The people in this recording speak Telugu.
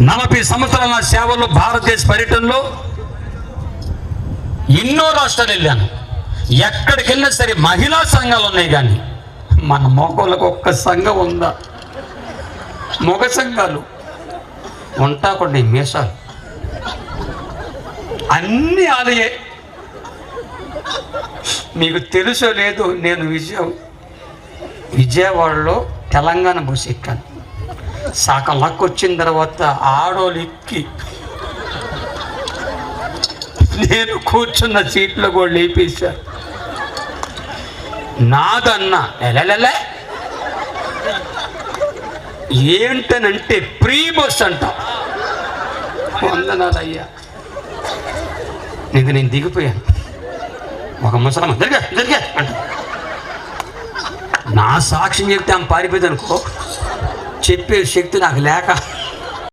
నలభై సంవత్సరాల నా సేవలో భారతదేశ పర్యటనలో ఎన్నో రాష్ట్రాలు వెళ్ళాను. ఎక్కడికి వెళ్ళినా సరే మహిళా సంఘాలు ఉన్నాయి కానీ మన మగవాళ్ళకు ఒక్క సంఘం ఉందా? మొగ సంఘాలు. ఉంటా కొన్ని మీసాలు. అన్నీ ఆలయే. మీకు తెలుసో లేదో నేను విజయ విజయవాడలో తెలంగాణ బస్సు ఎక్కాను. సగం లక్ వచ్చిన తర్వాత ఆడోళ్ళు ఎక్కి నేను కూర్చున్న సీట్లో కూడా లేపేశారు నాదన్నా ఎలెలెలే ఏంటనంటే ప్రీ బస్ అంట. వందనాలయ్యా. నీకు నేను దిగిపోయాను. ఒక ముసలమ్మ దొరికా దొరికా అంట నా సాక్ష్యం చెప్తే ఆమె పారిపోయింది అనుకో చెప్పే శక్తి నాకు లేక